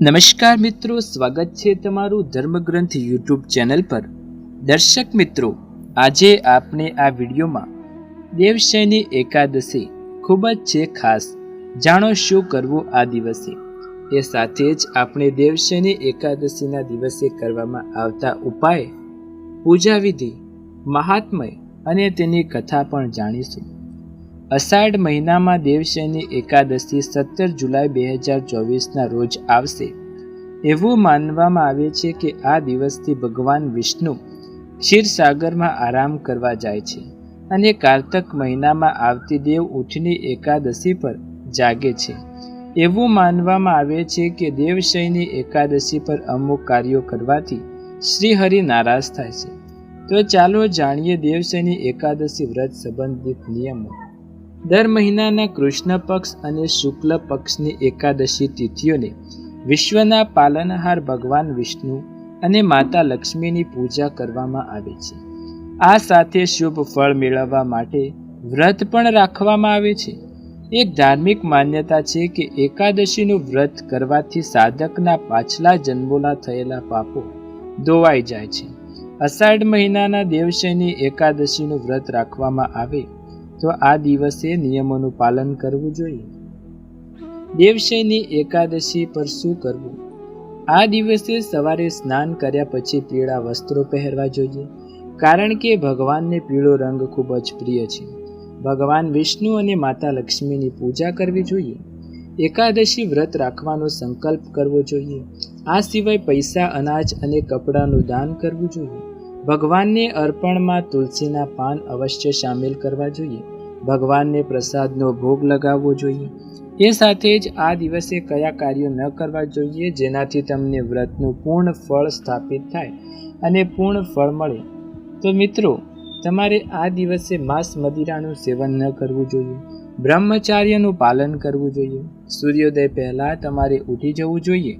નમસ્કાર મિત્રો, સ્વાગત છે તમારું ધર્મગ્રંથ યુટ્યુબ ચેનલ પર. દર્શક મિત્રો, આજે આપણે આ વિડીયોમાં દેવશયની એકાદશી ખૂબ જ છે ખાસ. જાણો શું કરવું આ દિવસે? એ સાથે જ આપણે દેવશયની એકાદશીના દિવસે કરવામાં આવતા ઉપાય પૂજા વિધિ મહાત્મય અને તેની કથા પણ જાણીશું. અષાઢ મહિનામાં દેવશયની એકાદશી સત્તર જુલાઈ બે હજાર ચોવીસના રોજ આવશે. એવું માનવામાં આવે છે કે આ દિવસથી ભગવાન વિષ્ણુ ક્ષીરસાગરમાં આરામ કરવા જાય છે અને કારતક મહિનામાં આવતી દેવ ઉઠની એકાદશી પર જાગે છે. એવું માનવામાં આવે છે કે દેવશયની એકાદશી પર અમુક કાર્યો કરવાથી શ્રીહરિ નારાજ થાય છે. તો ચાલો જાણીએ દેવશયની એકાદશી વ્રત સંબંધિત નિયમો. દર મહિનાના કૃષ્ણ પક્ષ અને શુક્લ પક્ષની એકાદશી તિથિઓને વિશ્વના પાલનહાર ભગવાન વિષ્ણુ અને માતા લક્ષ્મીની પૂજા કરવામાં આવે છે. આ સાથે શુભ ફળ મેળવવા માટે વ્રત પણ રાખવામાં આવે છે. એક ધાર્મિક માન્યતા છે કે એકાદશીનું વ્રત કરવાથી સાધકના પાછલા જન્મોના થયેલા પાપો ધોવાઈ જાય છે. અષાઢ મહિનાના દેવશયની એકાદશીનું વ્રત રાખવામાં આવે તો આ દિવસે નિયમોનું પાલન કરવું જોઈએ. દેવશયની એકાદશી પર શું કરવું? આ દિવસે સવારે સ્નાન કર્યા પછી પીળા વસ્ત્રો પહેરવા જોઈએ, કારણ કે ભગવાનને પીળો રંગ ખૂબ જ પ્રિય છે. ભગવાન વિષ્ણુ અને માતા લક્ષ્મીની પૂજા કરવી જોઈએ. એકાદશી વ્રત રાખવાનો સંકલ્પ કરવો જોઈએ. આ સિવાય પૈસા, અનાજ અને કપડાનું દાન કરવું જોઈએ. ભગવાનને અર્પણમાં તુલસીના પાન અવશ્ય સામેલ કરવા જોઈએ. ભગવાનને પ્રસાદનો ભોગ લગાવવો જોઈએ. એ સાથે જ આ દિવસે કયા કાર્યો ન કરવા જોઈએ જેનાથી તમને વ્રતનું પૂર્ણ ફળ સ્થાપિત થાય અને પૂર્ણ ફળ મળે. તો મિત્રો, તમારે આ દિવસે માંસ મદિરાનું સેવન ન કરવું જોઈએ. બ્રહ્મચાર્યનું પાલન કરવું જોઈએ. સૂર્યોદય પહેલાં તમારે ઉઠી જવું જોઈએ.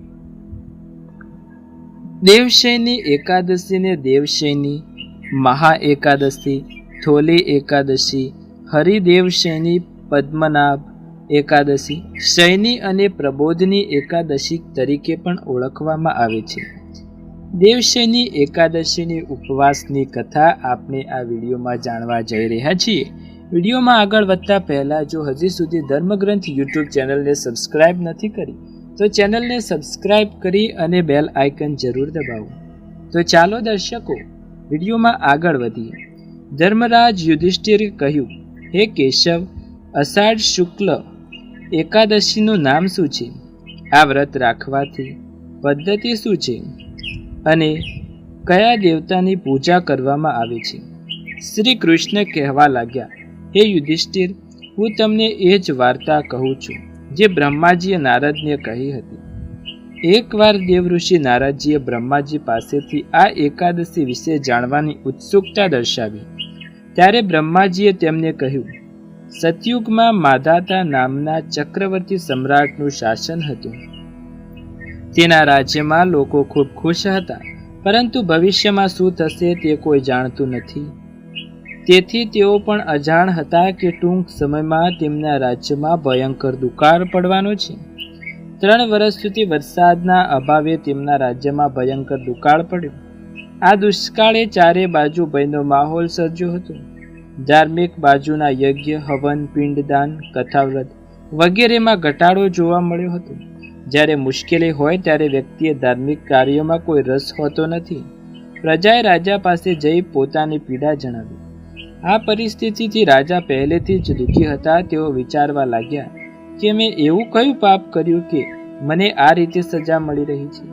દેવશયની એકાદશીને દેવશયની, મહા એકાદશી, થોલી એકાદશી, હરિદેવશયની પદ્મનાભ એકાદશી, શયની અને પ્રબોધની એકાદશી તરીકે પણ ઓળખવામાં આવે છે. દેવશયની એકાદશીની ઉપવાસની કથા આપણે આ વિડીયોમાં જાણવા જઈ રહ્યા છીએ. વિડીયોમાં આગળ વધતા પહેલાં જો હજી સુધી ધર્મગ્રંથ યુટ્યુબ ચેનલને સબસ્ક્રાઇબ નથી કરી તો ચેનલને સબસ્ક્રાઇબ કરી અને બેલ આઇકન જરૂર દબાવો. તો ચાલો દર્શકો, વિડીયોમાં આગળ વધીએ. ધર્મરાજ યુધિષ્ઠિરે કહ્યું, હે કેશવ, અષાઢ શુક્લ એકાદશીનું નામ શું છે? આ વ્રત રાખવાથી પદ્ધતિ શું છે? અને કયા દેવતાની પૂજા કરવામાં આવે છે? શ્રી કૃષ્ણ કહેવા લાગ્યા, હે યુધિષ્ઠિર, હું તમને એ જ વાર્તા કહું છું. જે બ્રહ્માજીએ નારદને કહી હતી. એકવાર દેવઋષિ નારદજીએ બ્રહ્માજી પાસેથી આ એકાદશી વિશે જાણવાની ઉત્સુકતા દર્શાવી. ત્યારે બ્રહ્માજીએ તેમને કહ્યું, સતયુગમાં માધાતા નામના ચક્રવર્તી સમ્રાટનું શાસન હતું. તેના રાજ્યમાં લોકો ખૂબ ખુશ હતા, પરંતુ ભવિષ્યમાં શું થશે તે કોઈ જાણતું નથી. તેથી તેઓ પણ અજાણ હતા કે ટૂંક સમયમાં તેમના રાજ્યમાં ભયંકર દુકાળ પડવાનો છે. ત્રણ વર્ષ સુધી વરસાદના અભાવે તેમના રાજ્યમાં ભયંકર દુકાળ પડ્યો. આ દુષ્કાળે ચારે બાજુ ભયનો માહોલ સર્જ્યો હતો. ધાર્મિક બાજુના યજ્ઞ, હવન, પિંડદાન, કથાવ્રત વગેરેમાં ઘટાડો જોવા મળ્યો હતો. જ્યારે મુશ્કેલી હોય ત્યારે વ્યક્તિએ ધાર્મિક કાર્યોમાં કોઈ રસ હોતો નથી. પ્રજાએ રાજા પાસે જઈ પોતાની પીડા જણાવી. આ પરિસ્થિતિથી રાજા પહેલેથી જ દુઃખી હતા, તેઓ વિચારવા લાગ્યા કે મેં એવું કયું પાપ કર્યું કે મને આ રીતે સજા મળી રહી છે.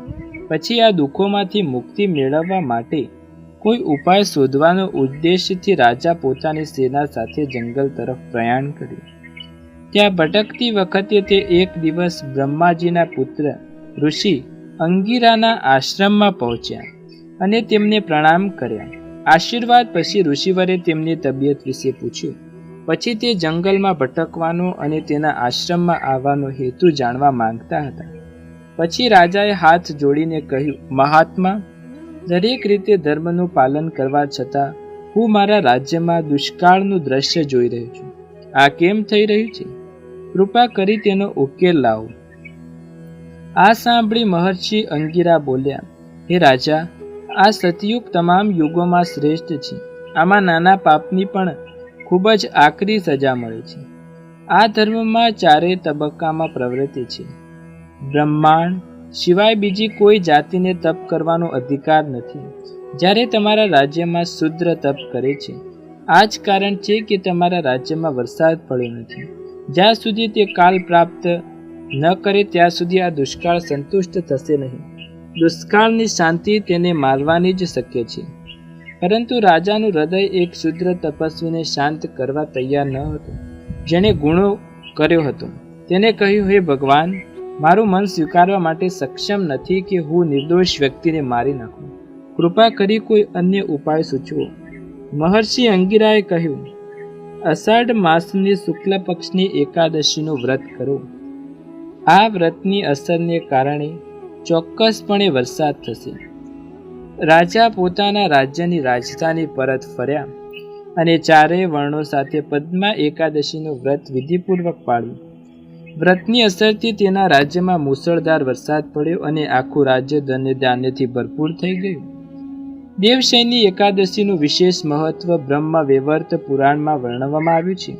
પછી આ દુઃખોમાંથી મુક્તિ મેળવવા માટે કોઈ ઉપાય શોધવાનો ઉદ્દેશથી રાજા પોતાની સેના સાથે જંગલ તરફ પ્રયાણ કર્યું. ત્યાં ભટકતી વખતે તે એક દિવસ બ્રહ્માજીના પુત્ર ઋષિ અંગીરાના આશ્રમમાં પહોંચ્યા અને તેમને પ્રણામ કર્યા. આશીર્વાદ પછી ઋષિવરે તેમની તબિયત વિશે પૂછ્યું. પછી તે જંગલમાં ભટકવાનો અને તેના આશ્રમમાં આવવાનો હેતુ જાણવા માંગતા હતા. પછી રાજાએ હાથ જોડીને કહ્યું, મહાત્મા, દરેક રીતે ધર્મનું પાલન કરવા છતાં હું મારા રાજ્યમાં દુષ્કાળનું દ્રશ્ય જોઈ રહ્યો છું. આ કેમ થઈ રહ્યું છે? કૃપા કરી તેનો ઉકેલ લાવો. આ સાંભળી મહર્ષિ અંગીરા બોલ્યા, હે રાજા આ સતયુગ તમામ યુગોમાં શ્રેષ્ઠ છે. આમાં નાના પાપની પણ ખૂબ જ આકરી સજા મળે છે. આ ધર્મમાં ચારેય તબક્કામાં પ્રવૃત્તિ છે. બ્રહ્માંડ સિવાય બીજી કોઈ જાતિને તપ કરવાનો અધિકાર નથી. જ્યારે તમારા રાજ્યમાં શુદ્ર તપ કરે છે, આ જ કારણ છે કે તમારા રાજ્યમાં વરસાદ પડ્યો નથી. જ્યાં સુધી તે કાલ પ્રાપ્ત ન કરે, ત્યાં સુધી આ દુષ્કાળ સંતુષ્ટ થશે નહીં. દુષ્કાળની શાંતિ તેને મારવાની જ શક્ય છે. પરંતુ રાજાનું હૃદય એક શુદ્ર તપસ્વીને શાંત કરવા તૈયાર ન હતું. જેણે ગુણો કર્યો હતો. તેને કહ્યું, હે ભગવાન, મારું મન સ્વીકારવા માટે સક્ષમ નથી કે હું નિર્દોષ વ્યક્તિને મારી નાખું. કૃપા કરી કોઈ અન્ય ઉપાય સૂચવો. મહર્ષિ અંગીરાએ કહ્યું, અષાઢ માસની શુક્લ પક્ષની એકાદશીનું વ્રત કરો. આ વ્રતની અસરને કારણે ચોક્કસપણે વરસાદ થશે. રાજા પોતાના રાજ્યની રાજધાની પરત ફર્યા અને ચારેય વર્ણો સાથે પદ્મા એકાદશીનું વ્રત વિધિપૂર્વક પાળ્યું. વ્રતની અસરથી તેના રાજ્યમાં મુસળધાર વરસાદ પડ્યો અને આખું રાજ્ય ધન્ય ધાન્યથી ભરપૂર થઈ ગયું. દેવશયની એકાદશીનું વિશેષ મહત્વ બ્રહ્મ વૈવર્ત પુરાણમાં વર્ણવવામાં આવ્યું છે.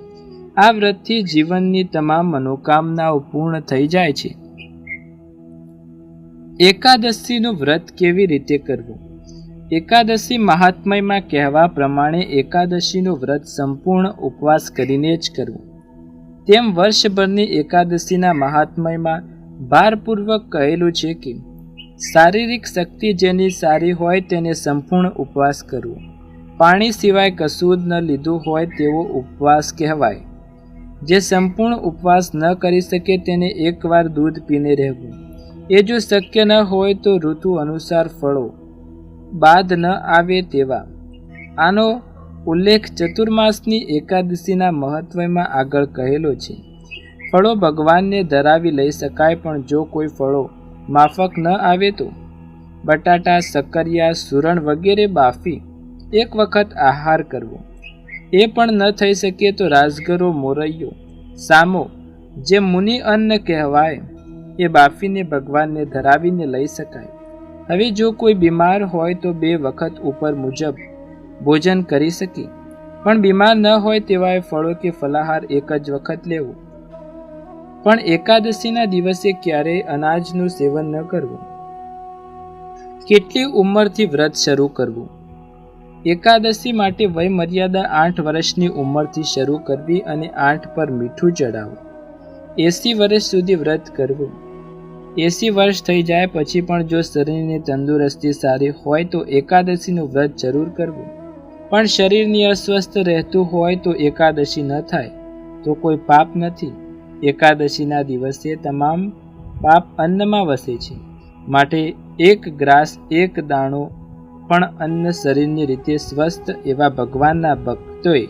આ વ્રતથી જીવનની તમામ મનોકામનાઓ પૂર્ણ થઈ જાય છે. એકાદશીનું વ્રત કેવી રીતે કરવું? એકાદશી મહાત્મયમાં કહેવા પ્રમાણે એકાદશીનું વ્રત સંપૂર્ણ ઉપવાસ કરીને જ કરવું. તેમ વર્ષભરની એકાદશીના મહાત્મયમાં ભારપૂર્વક કહેલું છે કે, શારીરિક શક્તિ જેની સારી હોય તેને સંપૂર્ણ ઉપવાસ કરવો. પાણી સિવાય કશું ન લીધું હોય તેવો ઉપવાસ કહેવાય. જે સંપૂર્ણ ઉપવાસ ન કરી શકે તેને એકવાર દૂધ પીને રહેવું. એ જો શક્ય ન હોય તો ઋતુ અનુસાર ફળો, બાદ ન આવે તેવા. આનો ઉલ્લેખ ચતુર્માસની એકાદશીના મહત્વમાં આગળ કહેલો છે. ફળો ભગવાનને ધરાવી લઈ શકાય પણ જો કોઈ ફળો માફક ન આવે તો? બટાટા, સક્કરિયા, સુરણ વગેરે બાફી એક વખત આહાર કરવો. એ પણ ન થઈ શકે તો રાજગરો, મોરૈયો, સામો, જે મુનિ અન્ન કહેવાય એ બાફીને ભગવાનને ધરાવીને લઈ શકાય. હવે જો કોઈ બીમાર હોય તો બે વખત ઉપર મુજબ ભોજન કરી શકે. પણ બીમાર ન હોય તેવાય ફળો કે ફલાહાર એક જ વખત લેવો. પણ એકાદશીના દિવસે ક્યારેય અનાજનું સેવન ન કરવું. કેટલી ઉંમરથી વ્રત શરૂ કરવું. એકાદશી માટે વય મર્યાદા આઠ વર્ષની ઉંમરથી શરૂ કરવી અને આઠ પર મીઠું ચડાવવું એસી વર્ષ સુધી વ્રત કરવું. એસી વર્ષ થઈ જાય પછી પણ જો શરીરની તંદુરસ્તી સારી હોય તો એકાદશીનું વ્રત જરૂર કરવું. પણ શરીરની અસ્વસ્થ રહેતું હોય તો એકાદશી ન થાય, તો કોઈ પાપ નથી. એકાદશીના દિવસે તમામ પાપ અન્નમાં વસે છે. માટે એક ગ્રાસ, એક દાણો પણ અન્ન શરીરની રીતે સ્વસ્થ એવા ભગવાનના ભક્તોએ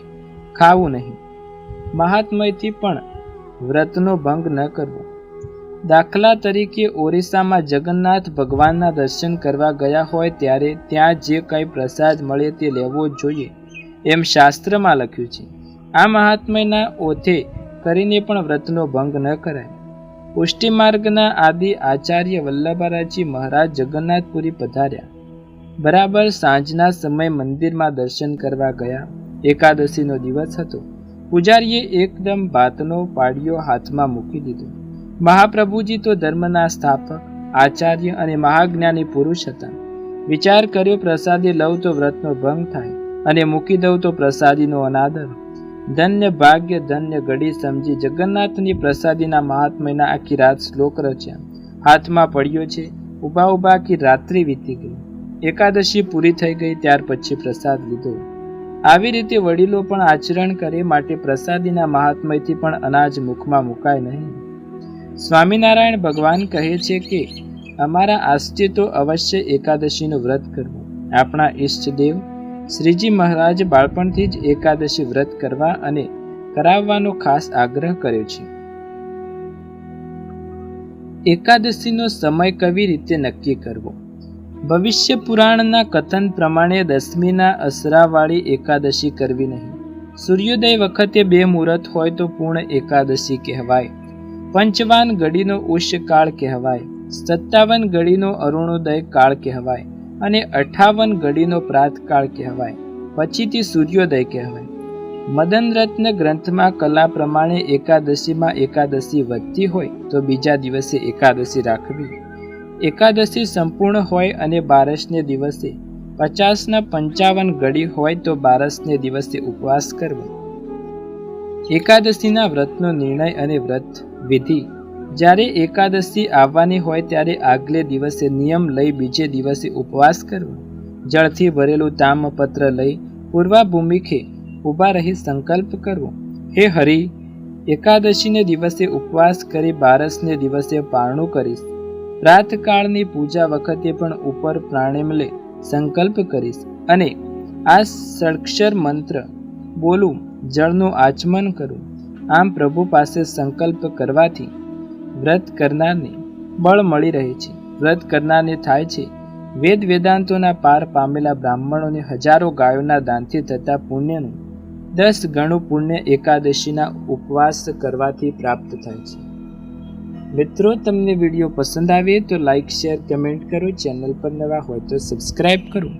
ખાવું નહીં. મહાત્મયથી પણ વ્રતનો ભંગ ન કરવો. દાખલા તરીકે ઓરિસ્સામાં જગન્નાથ ભગવાનના દર્શન કરવા ગયા હોય ત્યારે ત્યાં જે કંઈ પ્રસાદ મળે તે લેવો જોઈએ, એમ શાસ્ત્રમાં લખ્યું છે. આ મહાત્મ્યના ઓથે કરીને પણ વ્રતનો ભંગ ન કરાય. પુષ્ટિમાર્ગના આદિ આચાર્ય વલ્લભારાજી મહારાજ જગન્નાથપુરી પધાર્યા. બરાબર સાંજના સમય મંદિરમાં દર્શન કરવા ગયા. એકાદશીનો દિવસ હતો. પૂજારીએ એકદમ ભાતનો પાડિયો હાથમાં મૂકી દીધો. મહાપ્રભુજી તો ધર્મના સ્થાપક, આચાર્ય અને મહાજ્ઞાની પુરુષ હતા. વિચાર કર્યો પ્રસાદી લઉં તો વ્રતનો ભંગ થાય અને મૂકી દઉં તો પ્રસાદીનો અનાદર. ધન્ય ભાગ્ય, ધન્ય ઘડી સમજી જગન્નાથની પ્રસાદીના મહાત્મ્યના આખી રાત શ્લોક રચ્યા. હાથમાં પડ્યો છે, ઊભા ઊભા આખી રાત્રિ વીતી ગઈ. એકાદશી પૂરી થઈ ગઈ ત્યાર પછી પ્રસાદ લીધો. આવી રીતે વડીલો પણ આચરણ કરે માટે પ્રસાદીના મહાત્મયથી પણ અનાજ મુખમાં મુકાય નહીં. સ્વામિનારાયણ ભગવાન કહે છે કે, અમારા આસ્તે તો અવશ્ય એકાદશીનું વ્રત કરવું. આપણા ઈષ્ટદેવ શ્રીજી મહારાજ બાળપણથી જ એકાદશી વ્રત કરવા અને કરાવવાનો ખાસ આગ્રહ કર્યો છે. એકાદશીનો સમય કેવી રીતે નક્કી કરવો? ભવિષ્ય પુરાણના કથન પ્રમાણે દસમીના અસરાવાળી એકાદશી કરવી નહીં. સૂર્યોદય વખતે બે મુહૂર્ત હોય તો પૂર્ણ એકાદશી કહેવાય. પંચવાન ઘડીનો ઉષ્યકાળ કહેવાય, સત્તાવન ઘડીનો અરુણોદય કાળ કહેવાય અને અઠાવન ઘડીનો પ્રાતકાળ કહેવાય. પછીથી સૂર્યોદય કહેવાય. મદન રત્ન ગ્રંથમાં કલા પ્રમાણે એકાદશીમાં એકાદશી વધતી હોય તો બીજા દિવસે એકાદશી રાખવી. એકાદશી સંપૂર્ણ હોય અને બારસને દિવસે. પચાસના પંચાવન ઘડી હોય તો બારસને દિવસે ઉપવાસ કરવો. એકાદશીના વ્રતનો નિર્ણય અને વ્રત વિધિ. જ્યારે એકાદશી આવવાની હોય ત્યારે આગલે દિવસે નિયમ લઈ બીજે દિવસે ઉપવાસ કરવો. જળથી ભરેલું તામપત્ર લઈ પૂર્વાભૂમિખે ઊભા રહી સંકલ્પ કરવો. હે હરિ, એકાદશીને દિવસે ઉપવાસ કરી બારસને દિવસે પારણું કરીશ. પ્રાતકાળની પૂજા વખતે પણ ઉપર પ્રાણિમ લે સંકલ્પ કરીશ. અને આ સડક્ષર મંત્ર બોલું, જળનું આચમન કરું. આમ પ્રભુ પાસે સંકલ્પ કરવાથી વ્રત કરનારને બળ મળી રહે છે. વ્રત કરનારને થાય છે. વેદ વેદાંતોના પાર પામેલા બ્રાહ્મણોને હજારો ગાયોના દાનથી થતા પુણ્યનું દસ ગણું પુણ્ય એકાદશીના ઉપવાસ કરવાથી પ્રાપ્ત થાય છે. મિત્રો, તમને વીડિયો પસંદ આવે તો લાઈક શેર કમેન્ટ કરો. ચેનલ પર નવા હોય તો સબસ્ક્રાઈબ કરો.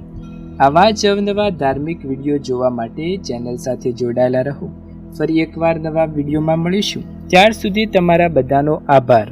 આવા જ અવનવા ધાર્મિક વીડિયો જોવા માટે ચેનલ સાથે જોડાયેલા રહો. ફરી એકવાર નવા વિડીયોમાં મળીશું. ત્યાર સુધી તમારા બધાનો આભાર.